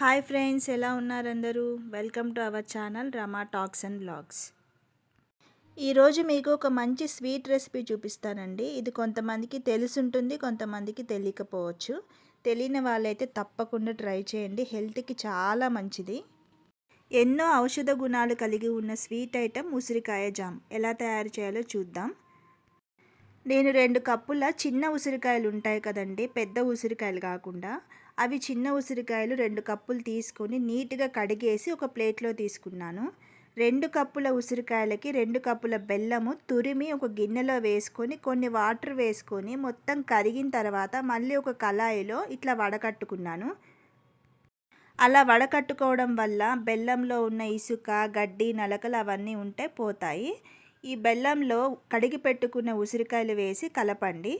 Hi friends ఎలా ఉన్నారు అందరూ? Welcome to our channel Rama talks and blogs ఈరోజు మీకు ఒక మంచి స్వీట్ రెసిపీ చూపిస్తానండి. ఇది కొంతమందికి తెలుసుంటుంది కొంతమందికి తెలియకపోవచ్చు. తెలియని వాళ్ళైతే తప్పకుండా ట్రై చేయండి. హెల్త్కి చాలా మంచిది. ఎన్నో ఔషధ గుణాలు కలిగి ఉన్న స్వీట్ ఐటెం ఉసిరికాయ జామ్. ఎలా తయారు చేయాలో చూద్దాం. నేను రెండు కప్పుల చిన్న ఉసిరికాయలు ఉంటాయి కదండి పెద్ద ఉసిరికాయలు కాకుండా. అవి చిన్న ఉసిరికాయలు రెండు కప్పులు తీసుకొని నీట్గా కడిగేసి ఒక ప్లేట్లో తీసుకున్నాను. రెండు కప్పుల ఉసిరికాయలకి రెండు కప్పుల బెల్లము తురిమి ఒక గిన్నెలో వేసుకొని కొన్ని వాటర్ వేసుకొని మొత్తం కరిగిన తర్వాత మళ్ళీ ఒక కళాయిలో ఇట్లా వడకట్టుకున్నాను. అలా వడకట్టుకోవడం వల్ల బెల్లంలో ఉన్న ఇసుక గడ్డి నలకలు అవన్నీ ఉంటే పోతాయి. ఈ బెల్లంలో కడిగి పెట్టుకున్న ఉసిరికాయలు వేసి కలపండి.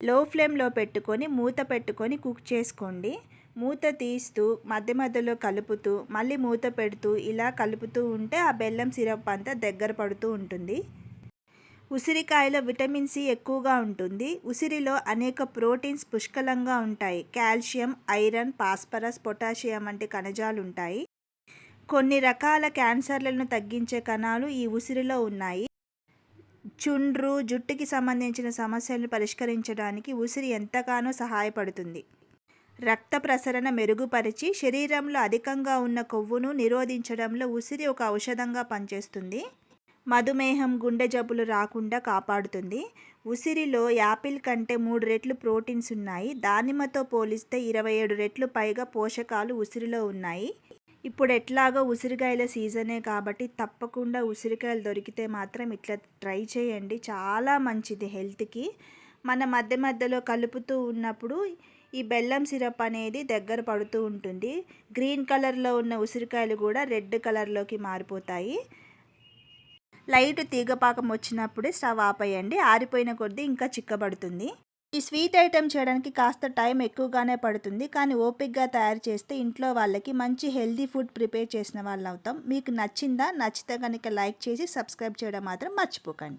లో ఫ్లేమ్లో పెట్టుకొని మూత పెట్టుకొని కుక్ చేసుకోండి. మూత తీస్తూ మధ్య మధ్యలో కలుపుతూ మళ్ళీ మూత పెడుతూ ఇలా కలుపుతూ ఉంటే ఆ బెల్లం సిరప్ అంతా దగ్గర పడుతూ ఉంటుంది. ఉసిరికాయలో విటమిన్ సి ఎక్కువగా ఉంటుంది. ఉసిరిలో అనేక ప్రోటీన్స్ పుష్కలంగా ఉంటాయి. కాల్షియం ఐరన్ పాస్పరస్ పొటాషియం వంటి కణజాలు ఉంటాయి కొన్ని రకాల క్యాన్సర్లను తగ్గించే కణాలు ఈ ఉసిరిలో ఉన్నాయి. చుండ్రు జుట్టుకి సంబంధించిన సమస్యలను పరిష్కరించడానికి ఉసిరి ఎంతగానో సహాయపడుతుంది. రక్త ప్రసరణ మెరుగుపరిచి శరీరంలో అధికంగా ఉన్న కొవ్వును నిరోధించడంలో ఉసిరి ఒక ఔషధంగా పనిచేస్తుంది. మధుమేహం గుండె జబ్బులు రాకుండా కాపాడుతుంది. ఉసిరిలో యాపిల్ కంటే మూడు రెట్లు ప్రోటీన్స్ ఉన్నాయి. దానిమ్మతో పోలిస్తే ఇరవై ఏడు రెట్లు పైగా పోషకాలు ఉసిరిలో ఉన్నాయి. ఇప్పుడు ఎట్లాగో ఉసిరికాయల సీజనే కాబట్టి తప్పకుండా ఉసిరికాయలు దొరికితే మాత్రం ఇట్లా ట్రై చేయండి. చాలా మంచిది హెల్త్కి. మన మధ్య మధ్యలో కలుపుతూ ఉన్నప్పుడు ఈ బెల్లం సిరప్ అనేది దగ్గర పడుతూ ఉంటుంది. గ్రీన్ కలర్లో ఉన్న ఉసిరికాయలు కూడా రెడ్ కలర్లోకి మారిపోతాయి. లైట్ తీగపాకం వచ్చినప్పుడే స్టవ్ ఆపేయండి. ఆరిపోయిన కొద్దీ ఇంకా చిక్కబడుతుంది. ఈ స్వీట్ ఐటెం చేయడానికి కాస్త టైం ఎక్కువగానే పడుతుంది కానీ ఓపిక్గా తయారు చేస్తే ఇంట్లో వాళ్ళకి మంచి హెల్దీ ఫుడ్ ప్రిపేర్ చేసిన వాళ్ళు అవుతాం మీకు నచ్చిందా? నచ్చితే కనుక లైక్ చేసి సబ్స్క్రైబ్ చేయడం మాత్రం మర్చిపోకండి.